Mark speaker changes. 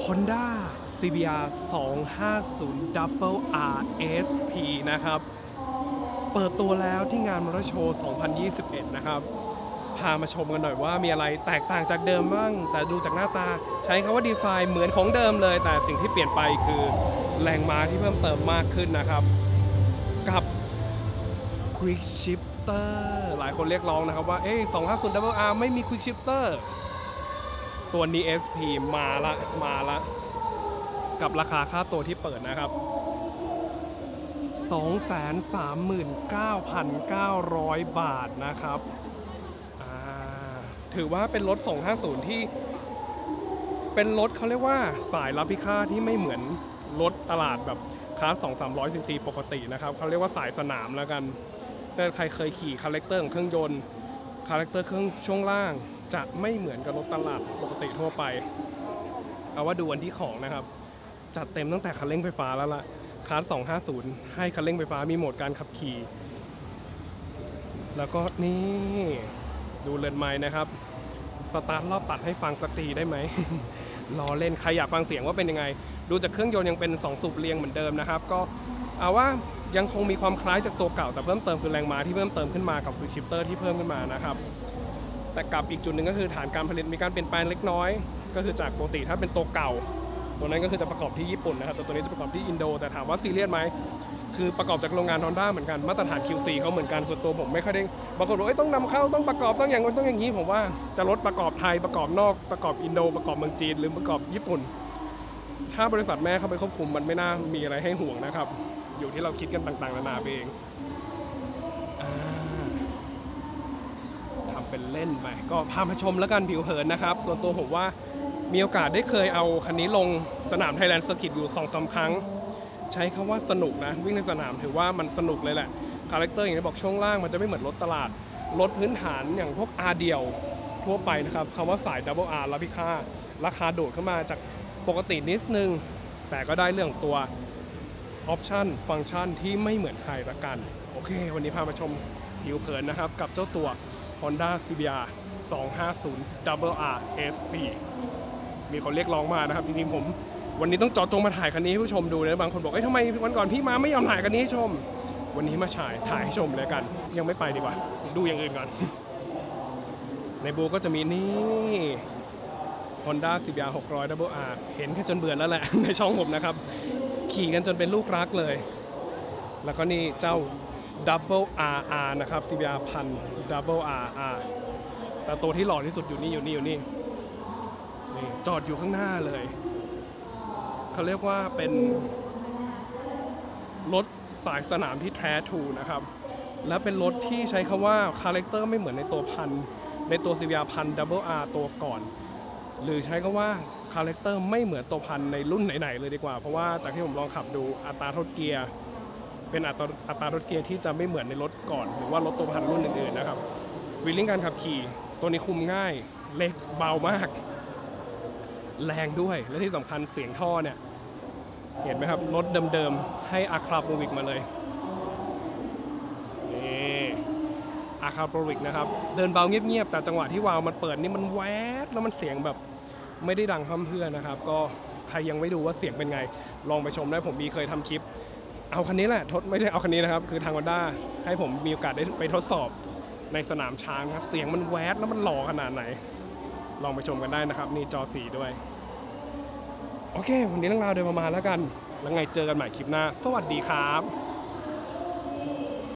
Speaker 1: Honda CBR 250 Double R SP นะครับ เปิดตัวแล้วที่งานมอเตอร์โชว์ 2021 นะครับ พามาชมกันหน่อยว่ามีอะไรแตกต่างจากเดิมบ้าง แต่ดูจากหน้าตาใช้คำว่าดีไซน์เหมือนของเดิมเลย แต่สิ่งที่เปลี่ยนไปคือแรงม้าที่เพิ่มเติมมากขึ้นนะครับ กับ Quick Shifter หลายคนเรียกร้องนะครับว่า เอ๊ะ250 Double R ไม่มี Quick Shifter ตัวนี้ SP มาละมาละ กับราคาค่าตัวที่เปิดนะครับ 239,900 บาทนะครับ ถือว่าเป็นรถ 250 ที่ เป็นรถเขาเรียกว่าสายรับพิฆาตที่ไม่เหมือนรถตลาดแบบคลาส2 300ซีซีปกตินะครับเขาเรียกว่าสายสนามแล้วกันถ้าใครเคยขี่คาแรคเตอร์ของเครื่องยนต์คาแรคเตอร์เครื่องช่วงล่าง จะไม่เหมือนกับรถตลาดปกติทั่วไป เอาว่าดูวันที่ของนะครับ จัดเต็มตั้งแต่คันเร่งไฟฟ้าแล้วล่ะคลาส250 ให้คันเร่งไฟฟ้ามีโหมดการขับขี่ แล้วก็นี่ดูเรือนไม้นะครับ สตาร์ทรอบตัดให้ฟังสักทีได้ไหมรอเล่นใครอยากฟังเสียงว่าเป็นยังไง ดูจากเครื่องยนต์ยังเป็น 2 สูบเรียงเหมือนเดิมนะครับ ก็เอาว่ายังคงมีความคล้ายจากตัวเก่าแต่เพิ่มเติมคือแรงม้าที่เพิ่มเติมขึ้นมากับคือชิปเตอร์ที่เพิ่มขึ้นมานะครับ แต่กับอีกจุดหนึ่งก็คือฐานการผลิตมีการเปลี่ยนแปลงเล็กน้อย ก็คือจากปกติถ้าเป็นตัวเก่า ตัวนั้นก็คือจะประกอบที่ญี่ปุ่นนะครับแต่ตัวนี้จะประกอบที่อินโด แต่ถามว่าซีเรียสไหมคือประกอบจากโรงงาน Honda เหมือนกันมาตรฐาน QC เขาเหมือนกันส่วนตัวผมไม่ค่อยได้บางคนบอกต้องนำเข้าต้องประกอบต้องอย่างนั้นต้องอย่างนี้ผมว่าจะรถประกอบไทยประกอบนอกประกอบอินโด ประกอบเมืองจีน หรือประกอบญี่ปุ่น ถ้าบริษัทแม่เข้าไปควบคุมมันไม่น่ามีอะไรให้ห่วงนะครับ อยู่ที่เราคิดกันต่างๆนานาไปเองอ่า เป็นเล่นไปก็พามาชมแล้วกันผิวเผินนะครับ ส่วนตัวผมว่ามีโอกาสได้เคยเอาคันนี้ลงสนามไทยแลนด์สกิตอยู่2อสาครั้ง ใช้คำว่าสนุกนะ วิ่งในสนามถือว่ามันสนุกเลยแหละคาแรคเตอร์อย่างที่บอกช่วงล่างมันจะไม่เหมือนรถตลาด รถพื้นฐานอย่างพวก R เดียวทั่วไปนะครับคำว่าสาย Double R ลาพิค่าราคาโดดขึ้นมาจากปกตินิดนึง แต่ก็ได้เรื่องตัวออปชันฟังก์ชันที่ไม่เหมือนใครละกัน โอเค วันนี้พามาชมผิวเผินนะครับ กับเจ้าตัว Honda CBR 250 Double R SP มีคนเรียกร้องมานะครับ จริงๆผม วันนี้ต้องจอดตรงมาถ่ายคันนี้ให้ผู้ชมดูนะบางคนบอกเอ้ยทำไมวันก่อนพี่มาไม่ยอมถ่ายคันนี้ให้ชม วันนี้มาฉายถ่ายให้ชมเลยกัน ยังไม่ไปดีกว่า ดูอย่างอื่นก่อน ในบูก็จะมีนี่ Honda CBR 600 Double R เห็นแค่จนเบื่อแล้วแหละ ในช่องผมนะครับ ขี่กันจนเป็นลูกรักเลย แล้วก็นี่เจ้า Double RR นะครับ CBR พัน Double RR แต่ตัวที่หล่อที่สุดอยู่นี่อยู่นี่อยู่นี่นี่ จอดอยู่ข้างหน้าเลย เขาเรียกว่าเป็นรถสายสนามที่แท้ทูนะครับ และเป็นรถที่ใช้คำว่าคาแรคเตอร์ไม่เหมือนในตัวพัน ในตัว CBR พัน Double R ตัวก่อน หรือใช้คำว่าคาแรคเตอร์ไม่เหมือนตัวพันในรุ่นไหนๆเลยดีกว่า เพราะว่าจากที่ผมลองขับดูอัตราทดเกียร์ เป็นอัตราอัตราทดเกียร์ที่จะไม่เหมือนในรถก่อน หรือว่ารถตัวพันรุ่นอื่นๆนะครับฟีลลิ่งการขับขี่ ตัวนี้คุมง่ายเล็กเบามาก แรงด้วยและที่สำคัญเสียงท่อเนี่ย เห็นไหมครับ รถเดิมๆ ให้อาคาโปรวิกมาเลยนี่อาคาโปรวิกนะครับ เดินเบาเงียบๆ แต่จังหวะที่วาวมันเปิดนี่มันแวดแล้วมันเสียงแบบไม่ได้ดังพร่ำเพื่อนะครับ ก็ใครยังไม่ดูว่าเสียงเป็นไง ลองไปชมได้ผมมีเคยทำคลิป เอาคันนี้แหละทดไม่ใช่เอาคันนี้นะครับ คือทางกันด้าให้ผมมีโอกาสได้ไปทดสอบในสนามช้างครับ เสียงมันแวดแล้วมันหล่อขนาดไหน ลองไปชมกันได้นะครับ นี่จอสีด้วย โอเค วันนี้เรื่องราวโดยประมาณแล้วกัน แล้วไงเจอกันใหม่คลิปหน้า สวัสดีครับ